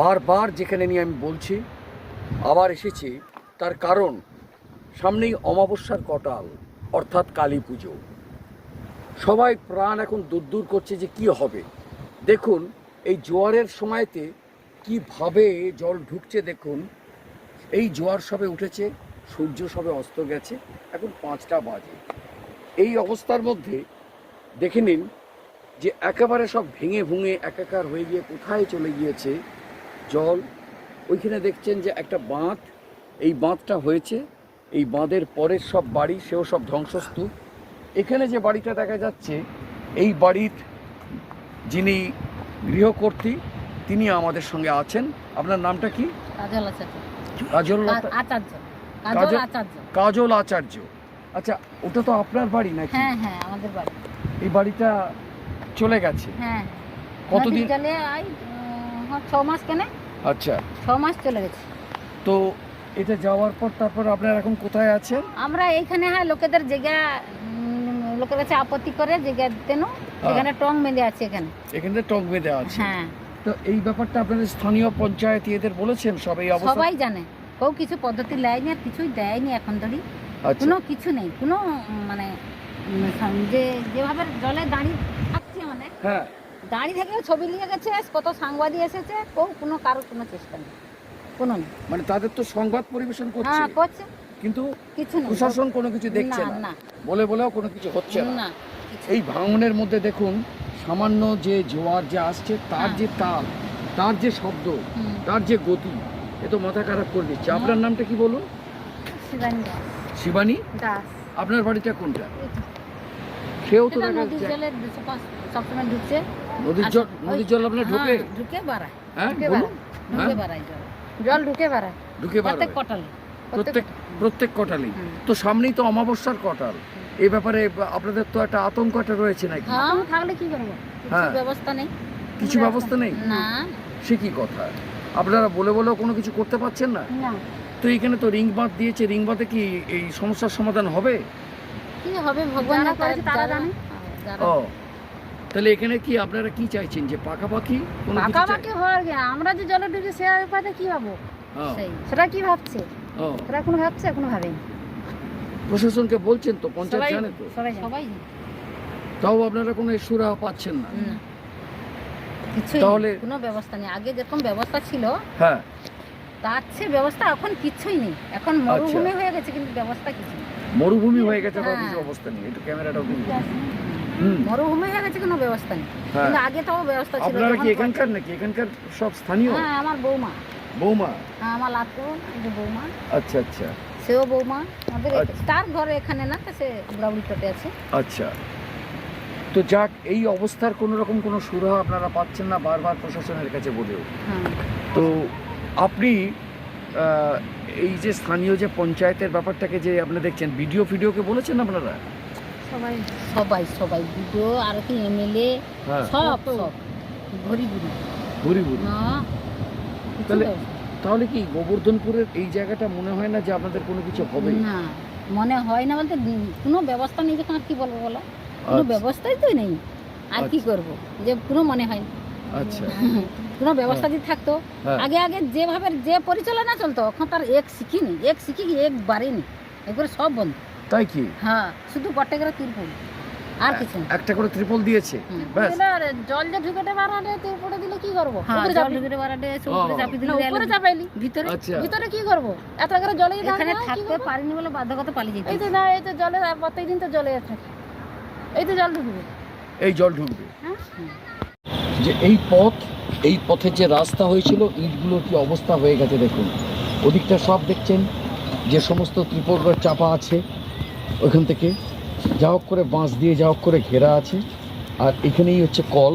বারবার যেখানে নিয়ে আমি বলছি, আবার এসেছি, তার কারণ সামনেই অমাবস্যার কটাল, অর্থাৎ কালী পুজো। সবাই প্রাণ এখন দূর করছে যে কি হবে। দেখুন, এই জোয়ারের সময়তে কীভাবে জল ঢুকছে দেখুন। এই জোয়ার সবে উঠেছে, সূর্য সবে অস্ত গেছে, এখন পাঁচটা বাজে। এই অবস্থার মধ্যে দেখে নিন যে একেবারে সব ভেঙে ভুঙে একাকার হয়ে গিয়ে কোথায় চলে গিয়েছে জল ওইখানে দেখছেন যে একটা বাঁধ এই বাঁধটা হয়েছে এই বাঁধের পরের সব বাড়ি সেও সব ধ্বংসস্তূপ। এখানে যে বাড়িটা দেখা যাচ্ছে এই বাড়ির যিনি গৃহকর্ত্রী তিনি আমাদের সঙ্গে আছেন। আপনার নামটা কি? কাজল আচার্য। কাজল আচার্য। আচ্ছা ওটা তো আপনার বাড়ি নাকি? হ্যাঁ হ্যাঁ আমাদের বাড়ি। এই বাড়িটা চলে গেছে? হ্যাঁ। কতদিন? জলে আই হ্যাঁ, ছ মাস কেন? আচ্ছা। ছ মাস চলে গেছে। তো এটা যাওয়ার পর তারপর আপনারা এখন কোথায় আছেন? আমরা এইখানে হ্যাঁ লোকেদের জায়গা লোকের কাছে আপত্তি করে জায়গা দিতে নো হ্যাঁ। এখানে টং বেঁধে আছে এখানে। এখানে টক বেঁধে আছে। হ্যাঁ। তো এই ব্যাপারটা আপনাদের স্থানীয় পঞ্চায়েত এদের বলেছেন? সব এই অবস্থা সবাই জানে। কেউ কিছু পদ্ধতি নেয়নি আর কিছুই দেয়নি এখন ধরি। আচ্ছা। কোনো কিছু নেই। কোনো মানে যে যেভাবে জলে দাঁড়িয়ে হ্যাঁ। দাঁড়িয়ে থেকেও ছবি নিয়ে গেছে কত সাংবাদিক এসেছে কেউ কোনো কারোর কোনো চেষ্টা নেই কোনো নেই। মানে তাদের তো সংবাদ পরিবেশন করছে। হ্যাঁ করছে। কিন্তু কিছু নেই। প্রশাসন কোনো কিছু দেখছে না না। না। বলে বলেও কোনো কিছু হচ্ছে না। না এই ভাঙনের মধ্যে দেখুন সামান্য যে জোয়ার যে আসছে তার হ্যাঁ। যে তাল তার যে শব্দ তার যে গতি এ তো মাথা খারাপ করে দিচ্ছে। আপনার নামটা কি বলুন? শিবানী দাস। শিবানী? দাস। আপনার বাড়িটা কোনটা? সেও তো দেখা সবসময় ঢুকছে। নদীর জল নদীর জল আপনার ঢোকে হ্যাঁ, ঢুকে? বাড়ায়। হ্যাঁ ঢুকে বাড়ায় জল। জল ঢুকে বাড়ায়। ঢুকে বার প্রত্যেক কটালে। প্রত্যেক প্রত্যেক কটালি। তো সামনেই তো অমাবস্যার কটাল। এই ব্যাপারে আপনাদের তো একটা আতঙ্ক একটা রয়েছে নাকি? হ্যাঁ থাকলে কি করব? কিছু। ব্যবস্থা নেই। কিছু ব্যবস্থা নেই? না। সে কি কথা? আপনারা বলে বলেও কোনো কিছু করতে পারছেন না? না। তো এখানে তো রিং বাঁধ দিয়েছে। রিং বাঁধে কি এই সমস্যার সমাধান হবে? কি হবে? ভগবান তারা জানে। ও। তাহলে এখানে কি আপনারা কি চাইছেন? যে পাকাপাকি কোনো কিছু চাই- পাকাপাকি হওয়ার গে আমরা যে জলে ডুবি সে ব্যাপারে কি ভাবো হ্যাঁ, সেই সেটা কি ভাবছে? ও, সেটা কোনো ভাবছে এখনও ভাবেনি। প্রশাসনকে বলছেন তো পঞ্চায়েত সবাই জানে তো? সবাই জানে। সবাই তাও আপনারা কোনো সুরাহা পাচ্ছেন না? না। কিছুই তাহলে- নেই, কোনো ব্যবস্থা নেই। আগে যেরকম ব্যবস্থা ছিল হ্যাঁ। তার চেয়ে ব্যবস্থা এখন কিছুই নেই। এখন মরুভূমি হয়ে গেছে কিন্তু ব্যবস্থা কিছু নেই। মরুভূমি হয়ে গেছে হ্যাঁ। কিছু অবস্থা নেই। একটু হুম মরুভূমি হয়ে গেছে কোনো ব্যবস্থা নেই। হ্যাঁ। কিন্তু আগে তো ব্যবস্থা ছিল আপনারা কি এখানকার নাকি? এখানকার সব স্থানীয়? হ্যাঁ আমার বৌমা। বৌমা? হ্যাঁ আমার যে বৌমা। আচ্ছা আচ্ছা। সেও বৌমা। আমাদের আচ্ছা। তার ঘরে এখানে না সে বুড়াবুড়ি টোটে আছে। আচ্ছা। তো যাক এই অবস্থার কোনো রকম কোনো সুরাহা আপনারা পাচ্ছেন না বারবার প্রশাসনের কাছে বলেও। হ্যাঁ। তো আপনি এই যে স্থানীয় যে পঞ্চায়েতের ব্যাপারটাকে যে আপনি দেখছেন ভিডিও ফিডিওকে বলেছেন আপনারা? সবাই সবাই ভিডিও আর কি এমএলএ হ্যাঁ। সব সব। ঘুরি ঘুরি ঘুরি ঘুরি না কিছু তাহলে- তাহলে কি গোবর্ধনপুরের এই জায়গাটা মনে হয় না যে আপনাদের কোনো কিছু হবে? না মনে হয় না বলতে কোনো ব্যবস্থা নেই যখন আর কি বলব বলো? কোনো আচ্ছা, ব্যবস্থাই তো নেই। আর কি আচ্ছা। করব? যে কোনো মনে হয়। আচ্ছা। কোনো ব্যবস্থা যদি থাকতো হ্যাঁ। আগে আগে যেভাবে যে পরিচালনা চলতো এখন তার এক শিখিনি এক শিখি এক বাড়েনি একবারে সব বন্ধ। তাই কি? হ্যাঁ শুধু পটেগরা তিরপুল আর কিছু একটা করে ত্রিপল দিয়েছে এবার জল যে ঢুকেতে বাড়ালে তুই উপরে দিলে কি করব? হ্যাঁ উপরে জল চাপি- ঢুকে বাড়াতে এসে উপরে চাপিয়ে দিলে উপরে চাপাইলি। ভিতরে আচ্ছা। ভিতরে কি করব? এত করে জলে এখানে থাকতে পারিনি বলে বাধ্যগত পালিয়ে যেতে এই তো না এই তো জলে প্রত্যেকদিন তো জলে থাকে। এই তো জল ঢুকবে। এই জল ঢুকবে। হ্যাঁ? যে এই পথ এই পথের যে রাস্তা হয়েছিল ইটগুলোর কি অবস্থা হয়ে গেছে দেখুন। ওদিকটা সব দেখছেন যে সমস্ত ত্রিপল চাপা আছে ওইখান থেকে যা হোক করে বাঁশ দিয়ে যা হোক করে ঘেরা আছে। আর এখানেই হচ্ছে কল,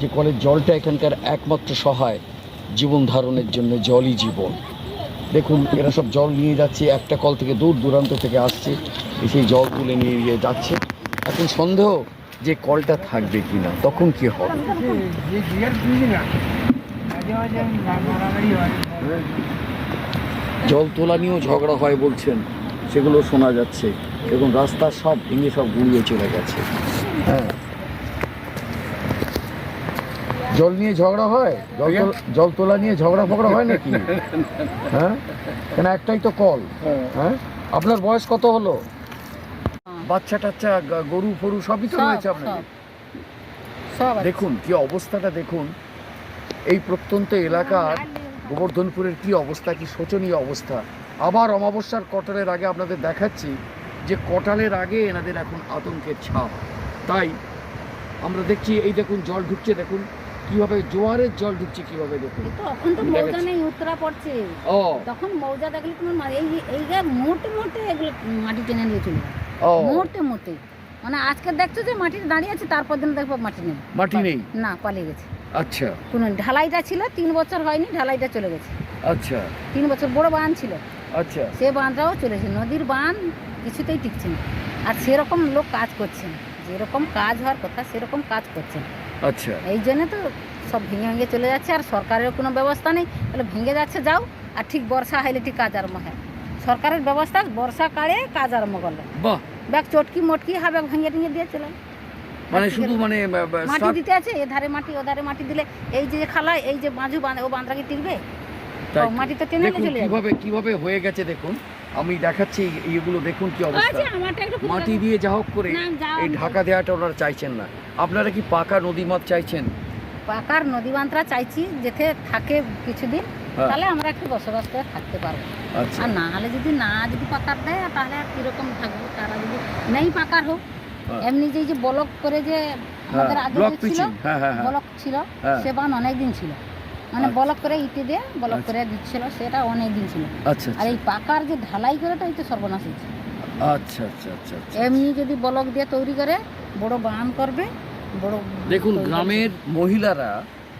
যে কলের জলটা এখানকার একমাত্র সহায় জীবন ধারণের জন্য, জলই জীবন। দেখুন, এরা সব জল নিয়ে যাচ্ছে, একটা কল থেকে দূর দূরান্ত থেকে আসছে সেই জল তুলে নিয়ে গিয়ে যাচ্ছে। এখন সন্দেহ যে কলটা থাকবে কি না তখন কি হবে? জল তোলা নিয়েও ঝগড়া হয় বলছেন, সেগুলো শোনা যাচ্ছে। এবং রাস্তা সব ভেঙে সব গুড়িয়ে চলে গেছে। হ্যাঁ। জল নিয়ে ঝগড়া হয়? জল জল তোলা নিয়ে ঝগড়া ফগড়া হয় নাকি? হ্যাঁ? কেন একটাই তো কল। হ্যাঁ? আপনার বয়স কত হলো? বাচ্চা টাচ্চা গরু ফরু সবই তো রয়েছে আছে। দেখুন কি অবস্থাটা দেখুন। এই প্রত্যন্ত এলাকার গোবর্ধনপুরের কি অবস্থা কি শোচনীয় অবস্থা। আবার অমাবস্যার কটালের আগে আপনাদের দেখাচ্ছি। যে কটালের আগে এনাদের এখন আতঙ্কের ছাপ। তাই আমরা দেখছি এই দেখুন জল ঢুকছে দেখুন কীভাবে জোয়ারের জল ঢুকছে কীভাবে দেখুন। এই তো মৌজা নেই উত্তরা পড়ছে। ও। তখন মৌজা দেখলে মা- এই এই যে মোটে মোটে এগুলো মাটি টেনে নিয়ে চলে ও। মোটে মোটে। মানে আজকে দেখছ যে মাটি দাঁড়িয়ে আছে তারপর দিন দেখব মাটি নেই। মাটি নেই? না পালিয়ে গেছে। আচ্ছা। কোনো ঢালাইটা ছিল তিন বছর হয়নি ঢালাইটা চলে গেছে। আচ্ছা। তিন বছর বড় বাঁধ ছিল। আচ্ছা। সে বাঁধটাও চলেছে নদীর বাঁধ কিছুতেই টিকছে না। আর সেরকম লোক কাজ করছে না যেরকম কাজ হওয়ার কথা সেরকম কাজ করছে না আচ্ছা। এই জন্য তো সব ভেঙে ভেঙে চলে যাচ্ছে। আর সরকারের কোনো ব্যবস্থা নেই। তাহলে ভেঙে যাচ্ছে যাও। আর ঠিক বর্ষা হইলে ঠিক কাজ আরম্ভ হয়। সরকারের ব্যবস্থা বর্ষা কালে কাজ আরম্ভ করল ব্যাগ চটকি মটকি হাবে ভেঙে ভেঙে দিয়ে চলে। মানে শুধু মানে মাটি দিতে আছে এ ধারে মাটি ও ধারে মাটি দিলে এই যে খালায় এই যে বাঁধু বাঁধ ও বাঁধটা কি? টিকবে। মাটি তো টেনে চলে যাবে। কীভাবে কীভাবে হয়ে গেছে দেখুন। আমি দেখাচ্ছি এইগুলো দেখুন কি অবস্থা। আচ্ছা একটু মাটি দিয়ে যা হোক করে এই ঢাকা দেওয়াটা ওনারা চাইছেন না। আপনারা কি পাকা নদী মাছ চাইছেন? পাকার নদী বাঁধটা চাইছি যেতে থাকে কিছুদিন হ্যাঁ। তাহলে আমরা একটু বসবাস করে থাকতে পারব। আচ্ছা। আর না হলে যদি না যদি পাকার দেয় তাহলে আর কীরকম থাকব? তারা যদি নেই পাকার হোক হ্যাঁ। এমনি যে যে ব্লক করে যে আমাদের হ্যাঁ আগে ব্লক ছিল হ্যাঁ হ্যাঁ হ্যাঁ। ব্লক ছিল। সে বান অনেক দিন ছিল। মানে আচ্ছা। ব্লক করে ইটে দিয়ে ব্লক আচ্ছা। করে দিচ্ছিল সেটা অনেক দিন ছিল। আচ্ছা আর এই পাকার যে ঢালাই করে তো এই সর্বনাশ হয়েছে। আচ্ছা আচ্ছা আচ্ছা আচ্ছা। এমনি যদি ব্লক দিয়ে তৈরি করে বড় বান করবে বড় দেখুন গ্রামের মহিলারা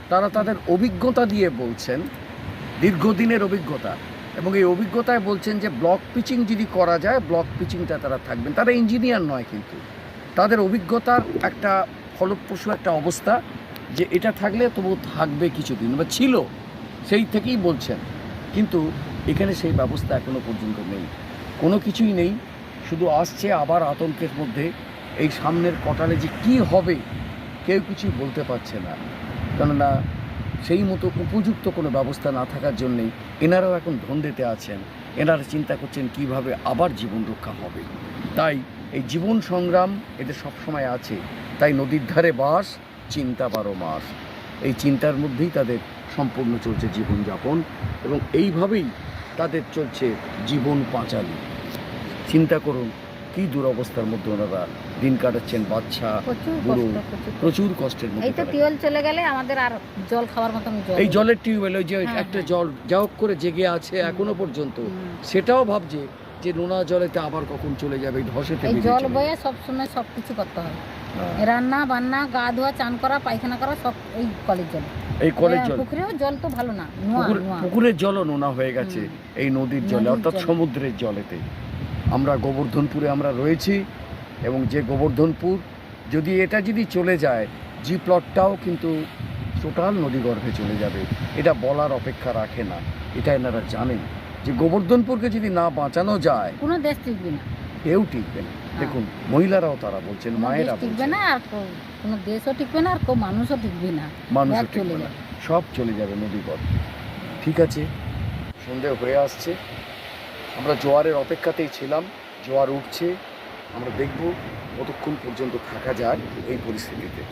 তারা তাদের অভিজ্ঞতা দিয়ে বলছেন দীর্ঘদিনের অভিজ্ঞতা। এবং এই অভিজ্ঞতায় বলছেন যে ব্লক পিচিং যদি করা যায় ব্লক পিচিংটা তারা থাকবেন। তারা ইঞ্জিনিয়ার নয় কিন্তু। তাদের অভিজ্ঞতার একটা ফলপ্রসূ একটা অবস্থা। যে এটা থাকলে তবু থাকবে কিছুদিন, বা ছিল, সেই থেকেই বলছেন। কিন্তু এখানে সেই ব্যবস্থা এখনও পর্যন্ত নেই। কোনো কিছুই নেই, শুধু আসছে আবার আতঙ্কের মধ্যে, এই সামনের কটালে যে কি হবে, কেউ কিছুই বলতে পারছে না। কেননা সেই মতো উপযুক্ত কোনো ব্যবস্থা না থাকার জন্যেই এনারাও এখন ধন্দেতে আছেন। এনারা চিন্তা করছেন কীভাবে আবার জীবন রক্ষা হবে। তাই এই জীবন সংগ্রাম এদের সবসময় আছে। তাই নদীর ধারে বাস চিন্তা বারো মাস। এই চিন্তার মধ্যেই তাদের সম্পূর্ণ চলছে জীবনযাপন এবং এইভাবেই তাদের চলছে জীবন পাঁচালী। চিন্তা করুন কি দুরবস্থার মধ্যে ওনারা দিন কাটাচ্ছেন বাচ্চা প্রচুর বুড়ো, প্রচুর প্রচুর কষ্টের এই মধ্যে তো টিউবওয়েল চলে গেলে আমাদের আর জল খাওয়ার মতন জল এই জলের টিউবওয়েল ওই যে হ্যাঁ, একটা হ্যাঁ। জল যা হোক করে জেগে আছে এখনও পর্যন্ত। সেটাও ভাবছে যে নোনা জলেতে আবার কখন চলে যাবে ধসেতে জল বয়ে সব সময় সব কিছু করতে হবে হ্যাঁ। রান্না বান্না গা ধোয়া চান করা পায়খানা করা সব এই কলের জল। এই কলের জল। পুকুরেও জল তো ভালো না পুকুরের জলও নোনা হয়ে গেছে এই নদীর জলে অর্থাৎ সমুদ্রের জলেতে। আমরা গোবর্ধনপুরে আমরা রয়েছি এবং যে গোবর্ধনপুর যদি এটা যদি চলে যায় জি প্লটটাও কিন্তু টোটাল নদীগর্ভে চলে যাবে। এটা বলার অপেক্ষা রাখে না। এটা এনারা জানেন। যে গোবর্ধনপুরকে যদি না বাঁচানো যায় কোনো দেশ টিকবে না। কেউ টিকবে না। দেখুন মহিলারাও তারা বলছেন মায়েরা টিকবে না আর কোনো দেশও টিকবে না আর কেউ মানুষও টিকবে না। মানুষ চলে যাবে। সব চলে যাবে নদীপথ ঠিক আছে? সন্ধে হয়ে আসছে। আমরা জোয়ারের অপেক্ষাতেই ছিলাম। জোয়ার উঠছে। আমরা দেখব কতক্ষণ পর্যন্ত থাকা যায় এই পরিস্থিতিতে।